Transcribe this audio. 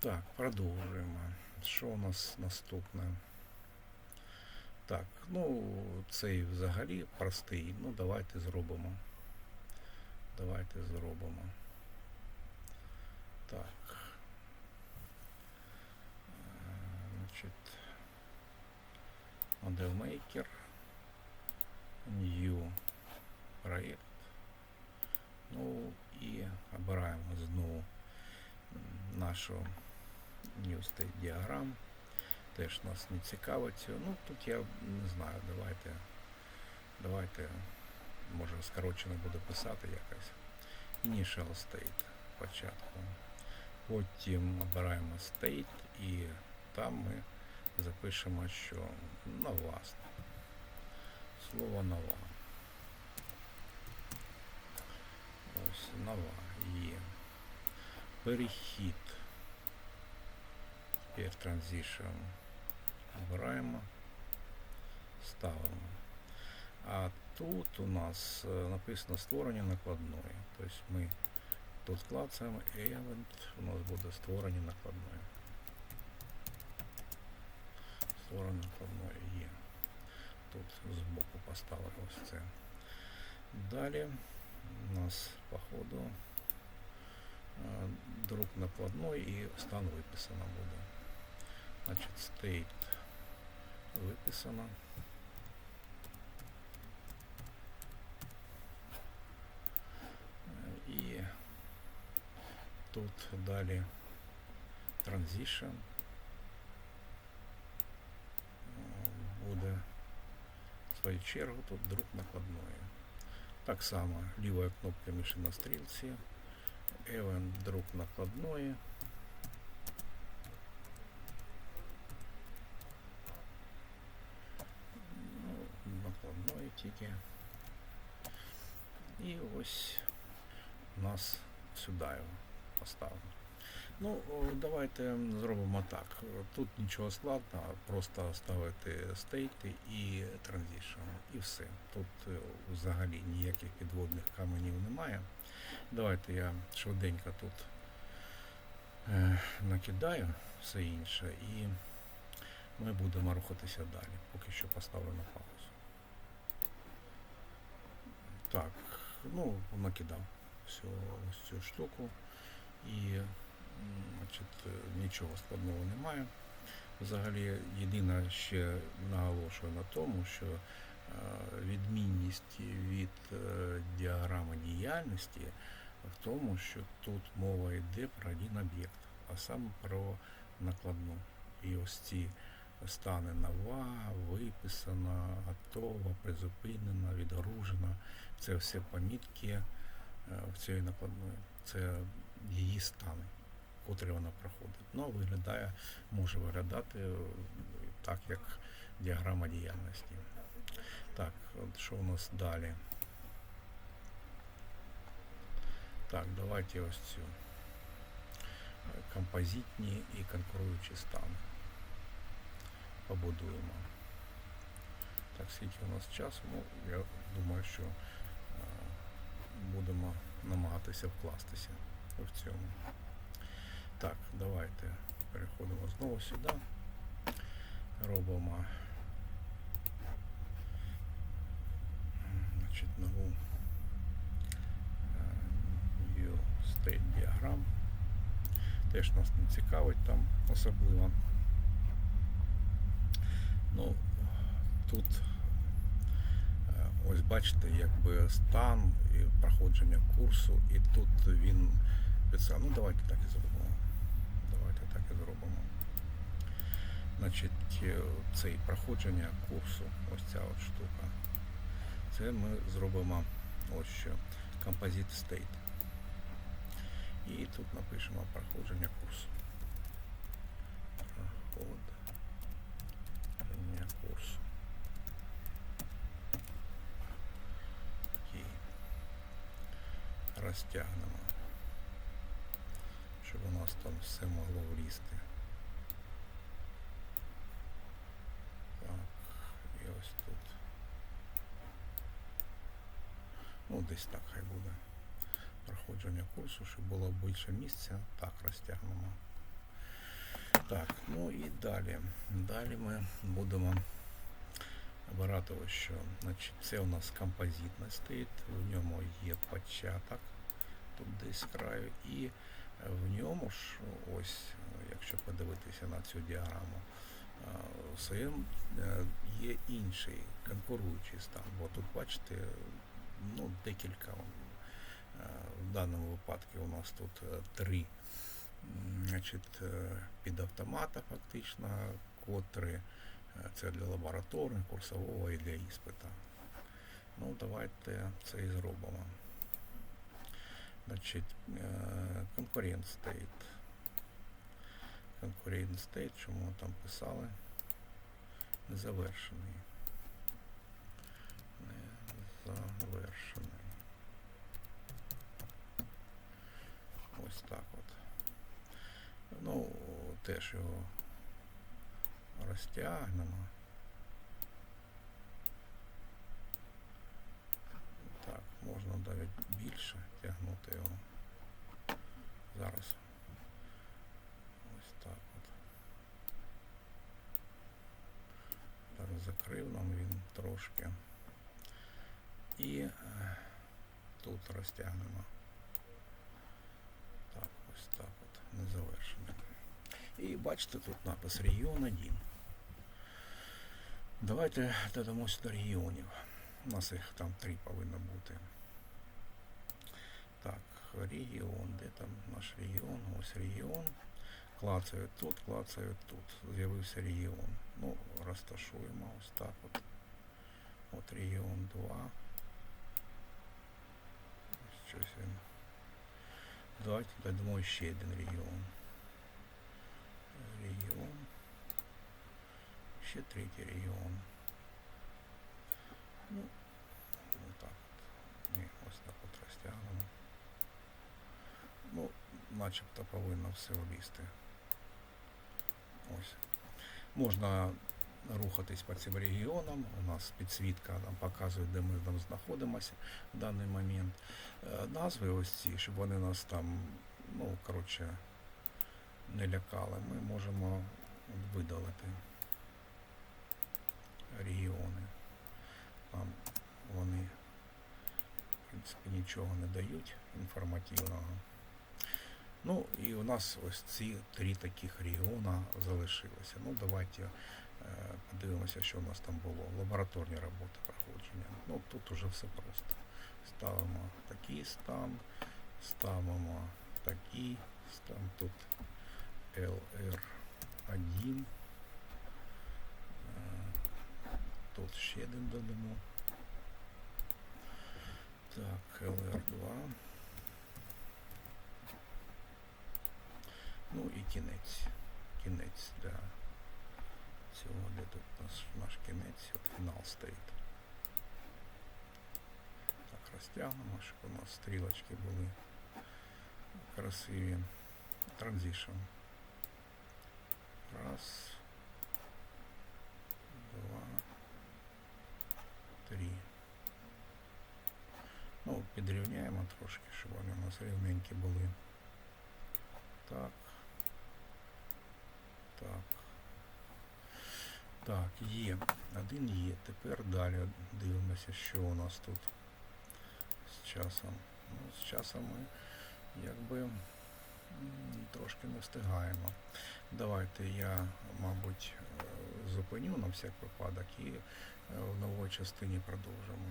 Так, продовжуємо. Що у нас наступне? Так, ну цей взагалі простий. Ну давайте зробимо. Давайте зробимо. Так. Е, Значить, ModelMaker. New проєкт. Ну і обираємо знову нашу New Diagram. Теж нас не цікавить. Ну тут я не знаю, давайте. Давайте, може скорочено буду писати якось. Initial State спочатку. Потім обираємо State і там ми запишемо, що нова. Слово нова. Ось нова є. Перехід. Тепер Transition. Обираємо. Ставимо. А тут у нас е, написано створення накладної. Тобто ми тут клацаємо Event, у нас буде створення накладної. Створення накладної є. Тут збоку поставили ось це. Далі у нас по ходу е, друк накладной і стан виписано буде. Значить, state виписано. Е, І тут далі transition е, буде в свою чергу тут друк накладної. Так само лівою кнопкою миші на стрілці, event друк накладної. Тільки. І ось у нас сюди його поставимо. Ну, давайте зробимо так. Тут нічого складного, просто ставити стейти і транзишн. І все. Тут е, взагалі ніяких підводних каменів немає. Давайте я швиденько тут е, накидаю все інше і ми будемо рухатися далі. Поки що поставлю на паузу. Так, ну, накидав всю ось цю штуку і значить, нічого складного немає. Взагалі, єдине ще наголошую на тому, що е, відмінність від е, діаграми діяльності в тому, що тут мова йде про один об'єкт, а саме про накладну. І ось ці стани нова, виписана, готова, призупинена, відгружена. Це все помітки е, в цієї накладної. Це її стани, котрі вона проходить. Ну, виглядає, може виглядати е, так, як діаграма діяльності. Так, от що у нас далі? Так, давайте ось цю композитні і конкуруючі стани побудуємо. Так, скільки у нас часу? Ну, я думаю, що е, будемо намагатися вкластися в цьому. Так, давайте переходимо знову сюди. Робимо значить, нову е, view state diagram. Теж нас не цікавить там особливо. Ну, тут е, ось бачите, якби стан і проходження курсу, і тут він писав. Ну давайте так і зробимо. Давайте так і зробимо. Значить, е, цей проходження курсу, ось ця от штука. Це ми зробимо ось що Composite State. І тут напишемо проходження курсу. Проходження курсу. І розтягнемо, щоб у нас там все могло влізти. Так, і ось тут. Ну, десь так хай буде. Проходження курсу, щоб було більше місця. Так, розтягнемо. Так, ну і далі. Далі ми будемо обирати ось що. Значить, це у нас композитний стоїть, в ньому є початок, тут десь краю, і в ньому ж ось, якщо подивитися на цю діаграму, е, своєму е, є інший конкуруючий стан. Бо тут бачите, ну, декілька. е, В даному випадку у нас тут е, три значить, е, під автомата фактично, котрі е, це для лабораторії, курсового і для іспита. Ну, давайте це і зробимо. Значить, е, конкурент state. Конкурент state, чому там писали? Незавершений. Незавершений. Ось так от. Ну, теж його розтягнемо. Так, можна навіть більше тягнути його. Зараз. Ось так от. Зараз закрив нам він трошки. І е, тут розтягнемо. Так, ось так от, незавершений. І бачите, тут напис регіон 1. Давайте додамо сюди регіонів. У нас їх там три повинно бути. Так, регіон, де там наш регіон? Ось регіон. Клацаю тут, клацаю тут. З'явився регіон. Ну, розташуємо ось так от. От регіон 2. Ось Щось він. Давайте додамо ще один регіон. Регіон. Ще третій регіон. Ну, начебто повинно все влізти. Ось. Можна рухатись по цим регіонам. У нас підсвітка нам показує, де ми там знаходимося в даний момент. Е, Назви ось ці, щоб вони нас там, ну, коротше, не лякали. Ми можемо видалити регіони. Нам вони, в принципі, нічого не дають інформативного. Ну і у нас ось ці три таких регіона залишилися. Ну давайте е, подивимося, що у нас там було. Лабораторні роботи проходження. Ну тут уже все просто. Ставимо такий стан, ставимо такий стан. Тут LR1. Е, Тут ще один додамо. Так, LR2. Ну і кінець. Кінець для цього, де тут наш, наш кінець, фінал стоїть. Так, розтягнемо, щоб у нас стрілочки були красиві. Транзишн. Раз. Два. Три. Ну, підрівняємо трошки, щоб вони у нас рівненькі були. Так. Так. Так, є. Один є. Тепер далі дивимося, що у нас тут з часом. Ну, з часом ми якби трошки не встигаємо. Давайте я, мабуть, е, зупиню на всяк випадок і е, в новій частині продовжимо.